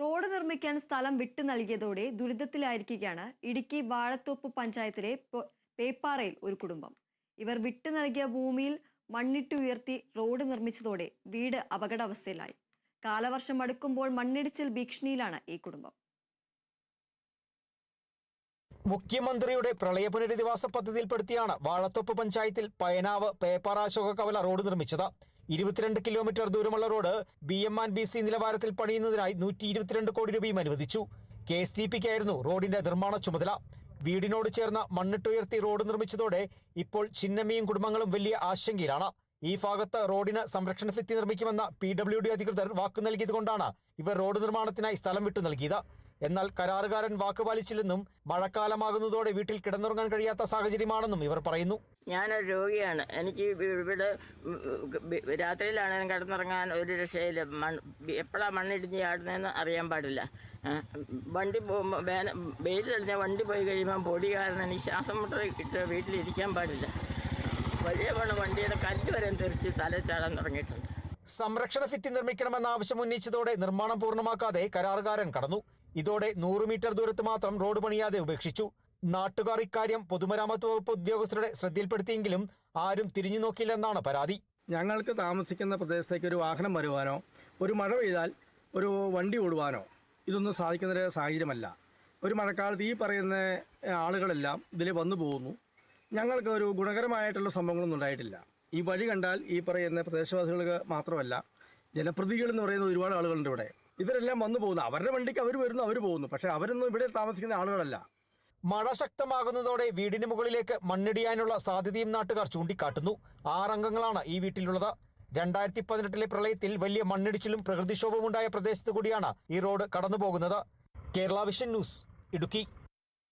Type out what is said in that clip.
Road നിർമ്മിക്കാൻ സ്ഥലം വിട്ടു നൽകിയതോടെ ദുരിതത്തിലായിരിക്കുകയാണ് ഇടുക്കി വാഴത്തോപ്പ് പഞ്ചായത്തിലെ പേപ്പാറയിൽ ഒരു കുടുംബം. ഇവർ വിട്ടു നൽകിയ ഭൂമിയിൽ മണ്ണിട്ട് ഉയർത്തി റോഡ് നിർമ്മിച്ചതോടെ വീട് അപകടാവസ്ഥയിലായി. കാലവർഷം അടുക്കുമ്പോൾ മണ്ണിടിച്ചിൽ ഭീഷണിയിലാണ് ഈ കുടുംബം. മുഖ്യമന്ത്രിയുടെ പ്രളയ പുനരധിവാസ പദ്ധതിയിൽപ്പെടുത്തിയാണ് വാഴത്തോപ്പ് പഞ്ചായത്തിൽ പയനാവ് പേപ്പാറ അശോക കവല റോഡ് നിർമ്മിച്ചത്. ഇരുപത്തിരണ്ട് കിലോമീറ്റർ ദൂരമുള്ള road B M and B C നിലവാരത്തിൽ പണിയുന്നതിനായി നൂറ്റി ഇരുപത്തിരണ്ട് കോടി രൂപയും അനുവദിച്ചു. കെ എസ് ടി പിക്കായിരുന്നു റോഡിന്റെ നിർമ്മാണ ചുമതല. വീടിനോട് ചേർന്ന മണ്ണിട്ടുയർത്തി റോഡ് നിർമ്മിച്ചതോടെ ഇപ്പോൾ ചിന്നമ്മയും കുടുംബങ്ങളും വലിയ ആശങ്കയിലാണ്. ഈ ഭാഗത്ത് റോഡിന് സംരക്ഷണ ഭിത്തി നിർമ്മിക്കുമെന്ന പി ഡബ്ല്യു ഡി അധികൃതർ വാക്കു നൽകിയതുകൊണ്ടാണ് ഇവർ റോഡ് നിർമ്മാണത്തിനായി സ്ഥലം വിട്ടു നൽകിയത്. എന്നാൽ കരാറുകാരൻ വാക്കുപാലിച്ചില്ലെന്നും മഴക്കാലമാകുന്നതോടെ വീട്ടിൽ കിടന്നുറങ്ങാൻ കഴിയാത്ത സാഹചര്യമാണെന്നും ഇവർ പറയുന്നു. ഞാനൊരു രോഗിയാണ്. എനിക്ക് ഇവ- ഇവിടെ രാത്രിയിലാണ് കിടന്നുറങ്ങാൻ ഒരു രക്ഷയില്ല. മൺ എപ്പോഴാണ് മണ്ണിടിഞ്ഞ് ചാടുന്നതെന്ന് അറിയാൻ പാടില്ല. വണ്ടി പോകുമ്പോൾ വേന വെയിൽ തെളിഞ്ഞ വണ്ടി പോയി കഴിയുമ്പോൾ പൊടി കാരണം എനിക്ക് ശ്വാസം മുട്ട ഇട്ട് വീട്ടിലിരിക്കാൻ പാടില്ല. വലിയ പണം വണ്ടിയുടെ കല്ല് വരെ തെറിച്ച് തല ചാടാൻ തുടങ്ങിയിട്ടുണ്ട്. സംരക്ഷണ ഭിത്തി നിർമ്മിക്കണമെന്ന ആവശ്യം ഉന്നയിച്ചതോടെ നിർമ്മാണം പൂർണമാക്കാതെ കരാറുകാരൻ കടന്നു. ഇതോടെ നൂറ് മീറ്റർ ദൂരത്ത് മാത്രം റോഡ് പണിയാതെ ഉപേക്ഷിച്ചു. നാട്ടുകാർ ഇക്കാര്യം പൊതുമരാമത്ത് വകുപ്പ് ഉദ്യോഗസ്ഥരുടെ ശ്രദ്ധയിൽപ്പെടുത്തിയെങ്കിലും ആരും തിരിഞ്ഞു നോക്കിയില്ലെന്നാണ് പരാതി. ഞങ്ങൾക്ക് താമസിക്കുന്ന പ്രദേശത്തേക്ക് ഒരു വാഹനം വരുവാനോ ഒരു മഴ പെയ്താൽ ഒരു വണ്ടി ഓടുവാനോ ഇതൊന്നും സാധിക്കുന്ന സാഹചര്യമല്ല. ഒരു മഴക്കാലത്ത് ഈ പറയുന്ന ആളുകളെല്ലാം ഇതിൽ വന്നു പോകുന്നു. ഞങ്ങൾക്ക് ഒരു ഗുണകരമായിട്ടുള്ള സംഭവങ്ങളൊന്നും ഉണ്ടായിട്ടില്ല. ഈ വഴി കണ്ടാൽ ഈ പറയുന്ന പ്രദേശവാസികൾക്ക് മാത്രമല്ല ജനപ്രതികൾ എന്ന് പറയുന്ന ഒരുപാട് ആളുകളുണ്ട് ഇവിടെ. ഇവരെല്ലാം വന്നു പോകുന്നു. അവരുടെ വണ്ടിക്ക് അവർ വരുന്നു അവർ പോകുന്നു. പക്ഷേ അവരൊന്നും ഇവിടെ താമസിക്കുന്ന ആളുകളല്ല. മഴ ശക്തമാകുന്നതോടെ വീടിന് മുകളിലേക്ക് മണ്ണിടിയാനുള്ള സാധ്യതയും നാട്ടുകാർ ചൂണ്ടിക്കാട്ടുന്നു. ആറംഗങ്ങളാണ് ഈ വീട്ടിലുള്ളത്. രണ്ടായിരത്തി പതിനെട്ടിലെ പ്രളയത്തിൽ വലിയ മണ്ണിടിച്ചിലും പ്രകൃതിക്ഷോഭമുണ്ടായ പ്രദേശത്തു കൂടിയാണ് ഈ റോഡ് കടന്നുപോകുന്നത്. Kerala vision news Idukki.